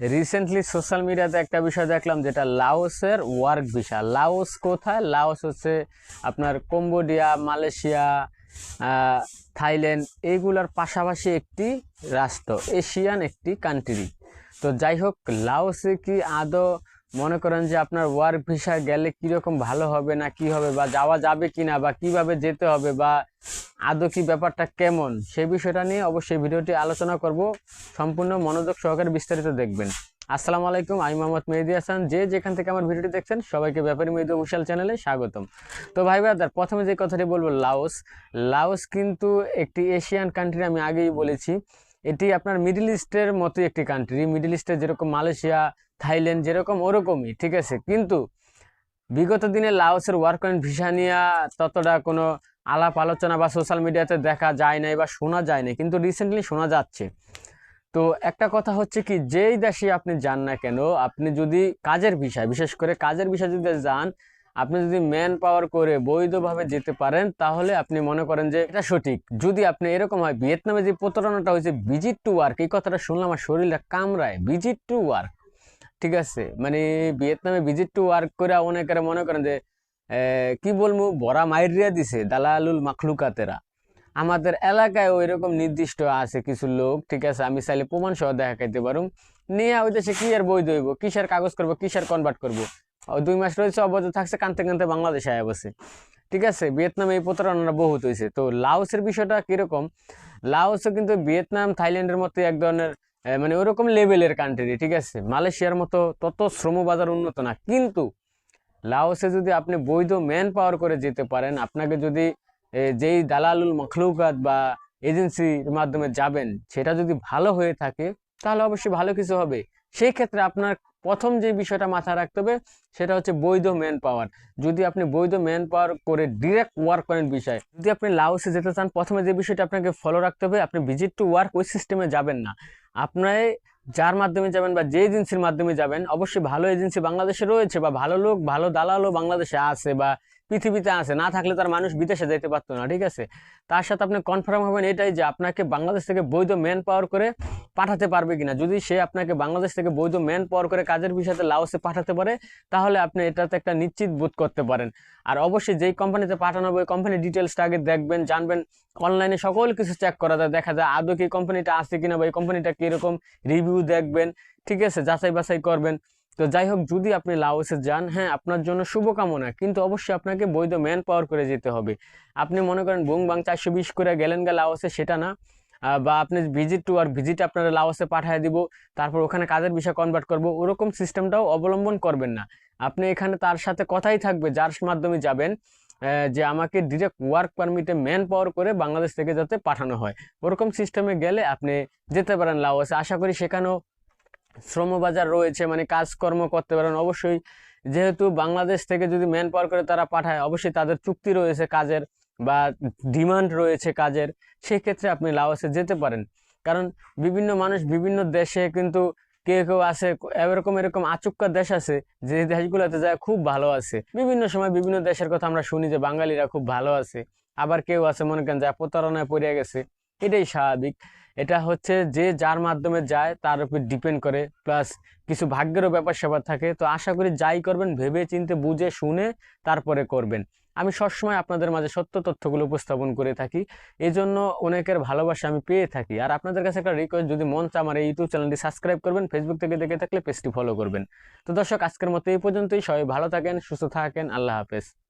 Recently social মিডিয়াতে একটা বিষয় দেখলাম যেটা লাওসের ওয়ার্ক ভিসা লাওস কোথায়? লাওস হচ্ছে আপনার কম্বোডিয়া, মালয়েশিয়া থাইল্যান্ড এইগুলোর পাশাপাশি একটি রাষ্ট্র, এশিয়ান একটি কান্ট্রি তো যাই হোক, লাওসে কি আদৌ মনে করেন যে আপনার ওয়ার্ক ভিসা গেলে কীরকম ভালো হবে না কি হবে বা যাওয়া যাবে কি না বা কীভাবে যেতে হবে বা আদৌ কি ব্যাপারটা কেমন সেই বিষয়টা নিয়ে অবশ্যই ভিডিওটি আলোচনা করব। সম্পূর্ণ মনোযোগ সহকারে বিস্তারিত দেখবেন। আসসালামু আলাইকুম, আমি মোহাম্মদ মেহেদি হাসান। যে যেখান থেকে আমার ভিডিওটি দেখছেন, সবাইকে ব্যাপারী মেহেদি অফিসিয়াল চ্যানেলে স্বাগতম। তো ভাই ব্রাদার, প্রথমে যে কথাটি বলব, লাওস। লাওস কিন্তু একটি এশিয়ান কান্ট্রি আমি আগেই বলেছি। এটি আপনার মিডল ইস্টের মতো একটি কান্ট্রি মিডল ইস্টে যেরকম মালয়েশিয়া, থাইল্যান্ড যেরকম, ওরকমই, ঠিক আছে? কিন্তু বিগত দিনে লাওসের ওয়ার্ক অ্যান্ড ভিসা নিয়ে ততটা কোনো আলাপ আলোচনা বা সোশ্যাল মিডিয়াতে দেখা যায় নাই বা শোনা যায় না কিন্তু রিসেন্টলি শোনা যাচ্ছে। তো একটা কথা হচ্ছে কি, যেই দেশে আপনি যান না কেন, আপনি যদি কাজের বিষয় বিশেষ করে কাজের বিষয় যদি যান, আপনি যদি ম্যান পাওয়ার করে বৈধভাবে যেতে পারেন, তাহলে আপনি মনে করেন যে এটা সঠিক। যদি আপনি এরকম হয়, ভিয়েতনামে যে প্রতারণাটা হয়েছে, ভিজিট টু ওয়ার্ক, এই কথাটা শুনলাম, আমার শরীরটা কামড়ায়। ভিজিট টু ওয়ার্ক ঠিক আছে। মানে ভিয়েতনামে ভিজিট টু ওয়ার্ক করে অনেকেরা মনে করেন যে কি বলব, বড়া মাইরিয়া দিছে দালালুল মাখলুকাতেরা। আমাদের এলাকায় ওই রকম নির্দিষ্ট আছে কিছু লোক, ঠিক আছে? আমি চাইলে প্রমাণ সহ দেখাইতে পারুম। নিয়ে ওই দেশে কি আর বই দইব, কিসের কাগজ করব, কিসের কনভার্ট করব? দুই মাস রয়েছে, অবৈধ থাকছে, কানতে কানতে বাংলাদেশে আয়া বসে। ঠিক আছে? ভিয়েতনামে এই প্রতারণা বহুত হয়েছে তো লাওসের বিষয়টা কীরকম? লাওসও কিন্তু ভিয়েতনাম, থাইল্যান্ডের মতো এক ধরনের মানে ওরকম লেভেলের কান্ট্রি ঠিক আছে? মালয়েশিয়ার মতো তত শ্রম বাজার উন্নত না। কিন্তু লাওসে যদি আপনি বৈধ ম্যান পাওয়ার করে যেতে পারেন, আপনাকে যদি যেই দালালুল মখলুকাত বা এজেন্সির মাধ্যমে যাবেন, সেটা যদি ভালো হয়ে থাকে, তাহলে অবশ্যই ভালো কিছু হবে। সেই ক্ষেত্রে আপনার প্রথম যে বিষয়টা মাথায় রাখতে হবে, সেটা হচ্ছে বৈধ ম্যান পাওয়ার যদি আপনি বৈধ ম্যান পাওয়ার করে ডিরেক্ট ওয়ার্ক করেন বিষয়, যদি আপনি লাউসে যেতে চান, প্রথমে যে বিষয়টা আপনাকে ফলো রাখতে হবে, আপনি ভিজিট টু ওয়ার্ক ওই সিস্টেমে যাবেন না। আপনার যার মাধ্যমে যাবেন বা যে এজেন্সির মাধ্যমে যাবেন, অবশ্যই ভালো এজেন্সি বাংলাদেশে রয়েছে বা ভালো লোক, ভালো দালালও বাংলাদেশে আছে বা পৃথিবীতে আছে। না থাকলে তার মানুষ বিদেশে যেতে পারতো না, ঠিক আছে? তার সাথে আপনি কনফার্ম হবেন এটাই যে আপনাকে বাংলাদেশ থেকে বৈধ ম্যান পাওয়ার করে পাঠাতে পারবে কিনা। যদি সে আপনাকে বাংলাদেশ থেকে বৈধ ম্যান পাওয়ার করে কাজের বিষয়তে লাওসে পাঠাতে পারে, তাহলে আপনি এটাতে একটা নিশ্চিত বোধ করতে পারেন। আর অবশ্যই যেই কোম্পানিতে পাঠানো হবে কোম্পানির ডিটেলসটা আগে দেখবেন, জানবেন অনলাইনে সকল কিছু চেক করা যায়, দেখা যায় আদৌ কি কোম্পানিটা আছে কিনা বা এই কোম্পানিটা কীরকম রিভিউ দেখবেন, ঠিক আছে? যাচাই বাছাই করবেন। তো যাই হোক, যদি আপনি লাওসে যান হ্যাঁ আপনার জন্য শুভকামনা, কিন্তু অবশ্যই আপনাকে বৈধ ম্যান পাওয়ার করে যেতে হবে। আপনি মনে করেন বুং বাং চারশো বিশ করে গেলেন গা লাওসে, সেটা না। বা আপনি ভিজিট টু আর ভিজিট আপনারা লাওসে পাঠিয়ে দিব, তারপর ওখানে কাজের বিষয় কনভার্ট করব, ওরকম সিস্টেমটাও অবলম্বন করবেন না। আপনি এখানে তার সাথে কথাই থাকবে, যার মাধ্যমে যাবেন যে আমাকে ডিরেক্ট ওয়ার্ক পারমিটে ম্যান পাওয়ার করে বাংলাদেশ থেকে যাতে পাঠানো হয়। ওরকম সিস্টেমে গেলে আপনি যেতে পারেন লাওসে। আশা করি সেখানেও শ্রমবাজার রয়েছে মানে কাজকর্ম করতে পারেন। অবশ্যই যেহেতু বাংলাদেশ থেকে যদি ম্যান পাওয়ার করে তারা পাঠায়, অবশ্যই তাদের চুক্তি রয়েছে কাজের বা ডিমান্ড রয়েছে কাজের, সেক্ষেত্রে আপনি লাওসে যেতে পারেন। কারণ বিভিন্ন মানুষ বিভিন্ন দেশে কিন্তু কেউ কেউ আছে, এরকম এরকম আচুক্কা দেশ আছে, যে দেশগুলোতে যায় খুব ভালো আছে। বিভিন্ন সময় বিভিন্ন দেশের কথা আমরা শুনি যে বাঙালিরা খুব ভালো আছে। আবার কেউ আছে, মনে করেন যা প্রতারণায় পড়ে গেছে। এটাই স্বাভাবিক। এটা হচ্ছে যে যার মাধ্যমে যায়, তার উপর ডিপেন্ড করে। প্লাস কিছু ভাগ্যেরও ব্যাপার স্যাপার থাকে। তো আশা করি যাই করবেন, ভেবে চিন্তে, বুঝে, শুনে তারপরে করবেন। আমি সবসময় আপনাদের মাঝে সত্য তথ্যগুলো উপস্থাপন করে থাকি। এই জন্য অনেকের ভালোবাসা আমি পেয়ে থাকি। আর আপনাদের কাছে একটা রিকোয়েস্ট যদি মন চায় আমার এই ইউটিউব চ্যানেলটি সাবস্ক্রাইব করবেন ফেসবুক থেকে দেখে থাকলে পেজটি ফলো করবেন। তো দর্শক, আজকের মতো এই পর্যন্তই। সবাই ভালো থাকেন, সুস্থ থাকেন। আল্লাহ হাফেজ।